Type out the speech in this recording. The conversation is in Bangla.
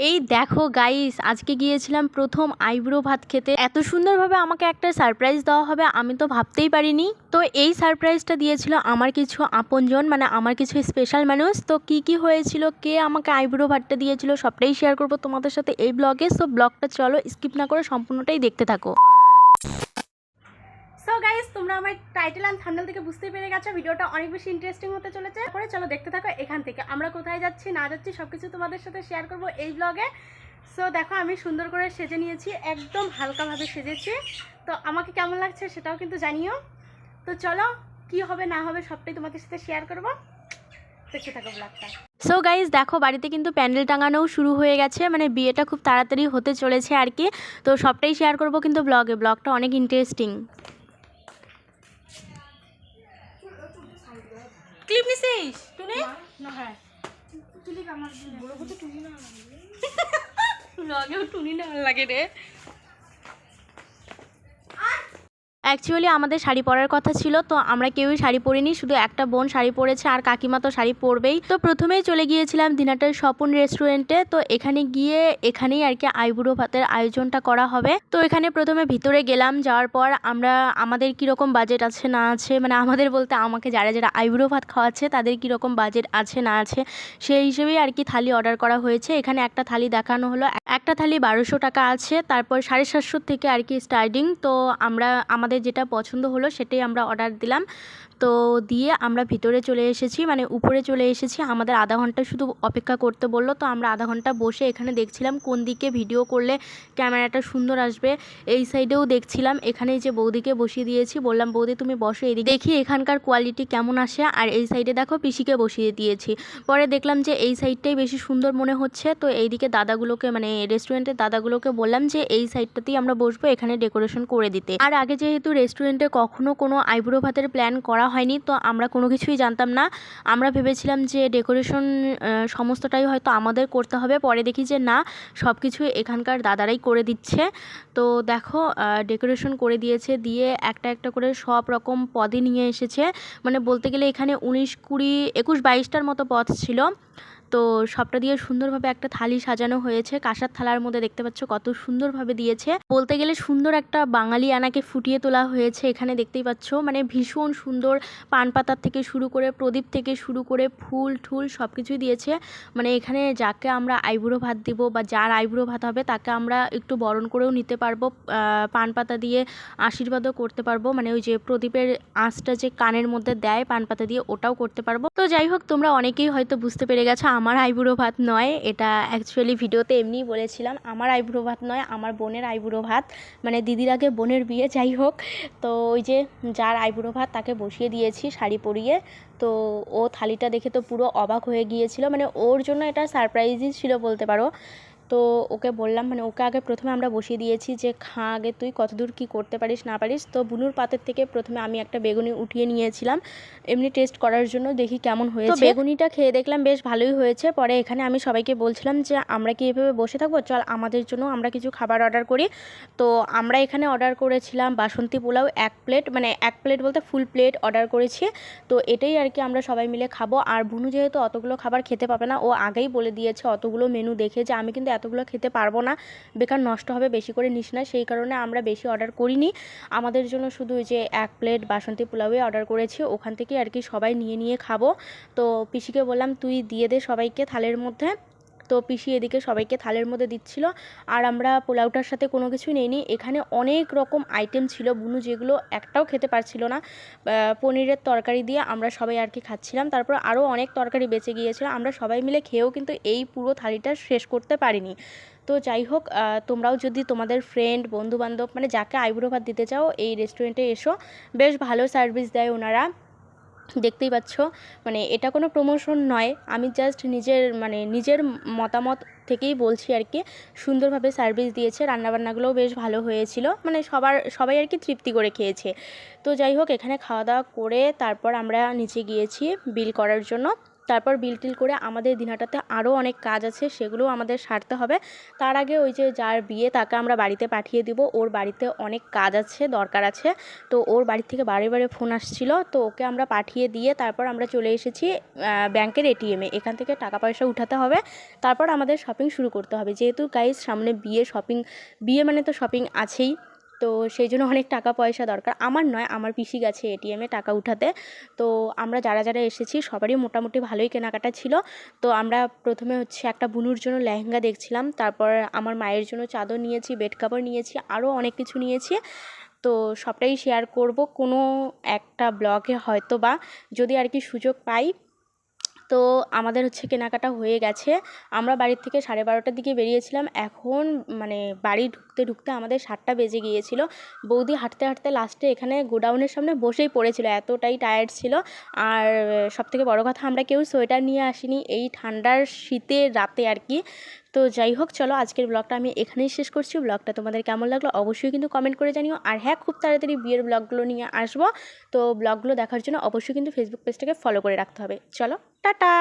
এই দেখো গাইস আজকে গিয়েছিলাম প্রথম আইব্রো ভাত খেতে। এত সুন্দরভাবে আমাকে একটা সারপ্রাইজ দেওয়া হবে, আমি তো ভাবতেই পারিনি। তো এই সারপ্রাইজটা দিয়েছিল আমার কিছু আপনজন মানে আমার কিছু স্পেশাল মানুষ। তো কি কি হয়েছিল, কে আমাকে আইব্রো ভাতটা দিয়েছিল, সবটাই শেয়ার করব তোমাদের সাথে এই ব্লগে সো ব্লগটা চলো স্কিপ না করে সম্পূর্ণটাই দেখতে থাকো। সো গাইস তোমরা আমার টাইটেল অ্যান্ড থাম্বনেল থেকে বুঝতে পেরে গেছো, ভিডিওটা অনেক বেশি ইন্টারেস্টিং হতে চলেছে। পরে চলো দেখতে থাকো এখান থেকে। আমরা কোথায় যাচ্ছি, না যাচ্ছি সব কিছু তোমাদের সাথে শেয়ার করব এই ব্লগে সো দেখো, আমি সুন্দর করে সেজে নিয়েছি, একদম হালকাভাবে সেজেছি। তো আমাকে কেমন লাগছে সেটাও কিন্তু জানিও। তো চলো, কি হবে, না হবে, সবটাই তোমাদের সাথে শেয়ার করব। দেখতে থাকো ব্লগটা সো গাইজ দেখো, বাড়িতে কিন্তু প্যান্ডেল টাঙানোও শুরু হয়ে গেছে মানে বিয়েটা খুব তাড়াতাড়ি হতে চলেছে আর কি। তো সবটাই শেয়ার করব কিন্তু ব্লগে ব্লগটা অনেক ইন্টারেস্টিং ক্লিপ নিছিস টুনি লাগে টুনি না লাগে রে অ্যাকচুয়ালি আমাদের শাড়ি পরার কথা ছিল, তো আমরা কেউই শাড়ি পরিনি, শুধু একটা বোন শাড়ি পরেছে আর কাকিমা তো শাড়ি পরবেই। তো প্রথমেই চলে গিয়েছিলাম দিনাটার স্বপন রেস্টুরেন্টে তো এখানে গিয়ে এখানেই আর কি আইবুড়ো ভাতের আয়োজনটা করা হবে। তো এখানে প্রথমে ভিতরে গেলাম, যাওয়ার পর আমরা, আমাদের কীরকম বাজেট আছে না আছে মানে আমাদের বলতে আমাকে যারা যারা আইবুড়ো ভাত খাওয়াচ্ছে, তাদের কীরকম বাজেট আছে না আছে, সেই হিসেবেই আর কি থালি অর্ডার করা হয়েছে। এখানে একটা থালি দেখানো হলো একটা থালি বারোশো টাকা আছে, তারপর সাড়ে সাতশোর থেকে আর কি স্টার্টিং তো আমরা, আমাদের যেটা পছন্দ হলো সেটাই আমরা অর্ডার দিলাম। তো দিয়ে আমরা ভিতরে চলে এসেছি মানে উপরে চলে এসেছি। আমাদের আধা ঘণ্টা শুধু অপেক্ষা করতে বলল, তো আমরা আধা ঘণ্টা বসে এখানে দেখছিলাম কোন দিকে ভিডিও করলে ক্যামেরাটা সুন্দর আসবে। এই সাইডেও দেখছিলাম এখানে যে বৌদিকে বসিয়ে দিয়েছি, বললাম, বৌদি, তুমি বসো এদিকে। দেখি এখানকার কোয়ালিটি কেমন আসে। আর এই সাইডে দেখো পিসিকে বসিয়ে দিয়েছি। পরে দেখলাম যে এই সাইডটাই বেশি সুন্দর মনে হচ্ছে, তো এইদিকে দাদাগুলোকে মানে রেস্টুরেন্টের দাদাগুলোকে বললাম যে এই সাইডটাতেই আমরা বসবো এখানে ডেকোরেশন করে দিতে। আর আগে যেহেতু রেস্টুরেন্টে কখনো কোনো আইব্রো ভাতের প্ল্যান করা হয়নি। তো আমরা কোনো কিছুই জানতাম না। আমরা ভেবেছিলাম যে ডেকোরেশন সমস্তটাই হয়তো আমাদের করতে হবে। পরে দেখি যে না সব কিছু এখানকার দাদারাই করে দিচ্ছে। তো দেখো ডেকোরেশন করে দিয়েছে। দিয়ে একটা একটা করে সব রকম পদে নিয়ে এসেছে। মানে বলতে গেলে এখানে উনিশ কুড়ি, একুশ বাইশটার মতো পথ ছিল। তো সবটা দিয়ে সুন্দরভাবে একটা থালি সাজানো হয়েছে। কাঁসার থালার মধ্যে দেখতে পাচ্ছ কত সুন্দরভাবে দিয়েছে। বলতে গেলে সুন্দর একটা বাঙালি আনাকে ফুটিয়ে তোলা হয়েছে এখানে দেখতেই পাচ্ছ। মানে ভীষণ সুন্দর পান পাতার থেকে শুরু করে প্রদীপ থেকে শুরু করে ফুল, ঠুল সব কিছুই দিয়েছে। মানে এখানে যাকে আমরা আইবুড়ো ভাত দিব বা যার আইবুড়ো ভাত হবে তাকে আমরা একটু বরণ করেও নিতে পারব পান পাতা দিয়ে আশীর্বাদও করতে পারব। মানে ওই যে প্রদীপের আঁচটা যে কানের মধ্যে দেয় পান পাতা দিয়ে ওটাও করতে পারব। তো যাই হোক, তোমরা অনেকেই হয়তো বুঝতে পেরে গেছো আমার আইবুড়ো ভাত নয়, এটা অ্যাকচুয়ালি ভিডিওতে এমনিই বলেছিলাম, আমার আইবুড়ো ভাত নয়, আমার বোনের আইবুড়ো ভাত মানে দিদির আগে বোনের বিয়ে, যাই হোক। তো ওই যে যার আইবুড়ো ভাত, তাকে বসিয়ে দিয়েছি শাড়ি পরিয়ে। তো ও থালিটা দেখে তো পুরো অবাক হয়ে গিয়েছিল মানে ওর জন্য এটা সারপ্রাইজই ছিল বলতে পারো। তো ওকে বললাম মানে ওকে আগে প্রথমে আমরা বসিয়ে দিয়েছি যে খা আগে তুই কতদূর কী করতে পারিস না পারিস? তো বুনুর পাতের থেকে প্রথমে আমি একটা বেগুনি উঠিয়ে নিয়েছিলাম। এমনি টেস্ট করার জন্য দেখি কেমন হয়েছে। বেগুনিটা খেয়ে দেখলাম বেশ ভালোই হয়েছে। পরে এখানে আমি সবাইকে বলছিলাম যে আমরা কি এভাবে বসে থাকব? চল আমাদের জন্য আমরা কিছু খাবার অর্ডার করি। তো আমরা এখানে অর্ডার করেছিলাম বাসন্তী পোলাও এক প্লেট মানে এক প্লেট বলতে ফুল প্লেট অর্ডার করেছি। তো এটাই আর কি আমরা সবাই মিলে খাব। আর বুনু যেহেতু অতগুলো খাবার খেতে পাবে না ও আগেই বলে দিয়েছে অতগুলো মেনু দেখে যে আমি কিন্তু এতগুলো খেতে পারব না। বেকার নষ্ট হবে, বেশি করে নিস না। সেই কারণে আমরা বেশি অর্ডার করিনি। আমাদের জন্য শুধু যে এক প্লেট বাসন্তী পোলাওয়ে অর্ডার করেছি। ওখান থেকে আর কি সবাই নিয়ে নিয়ে খাব। তো পিসিকে বললাম, তুই দিয়ে দে সবাইকে থালের মধ্যে। তো পিসি এদিকে সবাইকে থালের মধ্যে দিচ্ছিল। আর আমরা পোলাওটার সাথে কোনো কিছু নেইনি। এখানে অনেক রকম আইটেম ছিল। বুনু যেগুলো একটাও খেতে পারছিল না। পনিরের তরকারি দিয়ে আমরা সবাই আর কি খাচ্ছিলাম। তারপর আরও অনেক তরকারি বেঁচে গিয়েছিল। আমরা সবাই মিলে খেয়েও কিন্তু এই পুরো থালিটা শেষ করতে পারিনি। তো যাই হোক তোমরাও যদি তোমাদের ফ্রেন্ড বন্ধুবান্ধব মানে যাকে আইবুড়ো ভাত দিতে চাও, এই রেস্টুরেন্টে এসো। বেশ ভালো সার্ভিস দেয় ওনারা। দেখতেই পাচ্ছ। মানে এটা কোনো প্রমোশন নয়। আমি জাস্ট নিজের মানে নিজের মতামত থেকেই বলছি আর কি। সুন্দরভাবে সার্ভিস দিয়েছে, রান্নাবান্নাগুলোও বেশ ভালো হয়েছিল। মানে সবার, সবাই আর কি তৃপ্তি করে খেয়েছে। তো যাই হোক, এখানে খাওয়া দাওয়া করে তারপর আমরা নিচে গিয়েছি বিল করার জন্য। তারপর বিল টিল করে আমাদের দিনহাটাতে আরও অনেক কাজ আছে, সেগুলোও আমাদের সারতে হবে। তার আগে ওই যে যার বিয়ে তাকে আমরা বাড়িতে পাঠিয়ে দিব, ওর বাড়িতে অনেক কাজ আছে, দরকার আছে। তো ওর বাড়ি থেকে বারে বারে ফোন আসছিল, তো ওকে আমরা পাঠিয়ে দিয়ে তারপর আমরা চলে এসেছি ব্যাংকের এটিএমে এখান থেকে টাকা পয়সা উঠাতে হবে, তারপর আমাদের শপিং শুরু করতে হবে। যেহেতু গাইজ সামনে বিয়ে শপিং, বিয়ে মানে তো শপিং আছেই। তো সেই জন্য অনেক টাকা পয়সা দরকার। আমার নয়, আমার পিসি গেছে এটিএমে টাকা উঠাতে। তো আমরা যারা যারা এসেছি, সবারই মোটামুটি ভালোই কেনাকাটা ছিল। তো আমরা প্রথমে হচ্ছে একটা বুনুর জন্য লেহেঙ্গা দেখছিলাম। তারপর আমার মায়ের জন্য চাদর নিয়েছি, বেড কাভার নিয়েছি, আরও অনেক কিছু নিয়েছি। তো সবটাই শেয়ার করব। কোনো একটা ব্লগে হয়তো বা যদি আর কি সুযোগ পাই তো আমাদের হচ্ছে কেনাকাটা হয়ে গেছে। আমরা বাড়ির থেকে সাড়ে বারোটার দিকে বেরিয়েছিলাম। এখন মানে বাড়ি ঢুকতে ঢুকতে আমাদের সাতটা বেজে গিয়েছিল। বৌদি হাঁটতে হাঁটতে লাস্টে এখানে গোডাউনের সামনে বসেই পড়েছিল, এতটাই টায়ার্ড ছিল। আর সব থেকে বড় কথা, আমরা কেউ সোয়েটার নিয়ে আসিনি। এই ঠান্ডার শীতের রাতে আর কি তো যাই হোক, চলো আজকের ব্লগটা আমি এখানেই শেষ করছি। ব্লগটা তোমাদের কেমন লাগল অবশ্যই কিন্তু কমেন্ট করে জানিও। আর হ্যাঁ খুব তাড়াতাড়ি বিয়ের ব্লগগুলো নিয়ে আসব। তো ব্লগগুলো দেখার জন্য অবশ্যই কিন্তু ফেসবুক পেজটাকে ফলো করে রাখতে হবে। চলো, টাটা!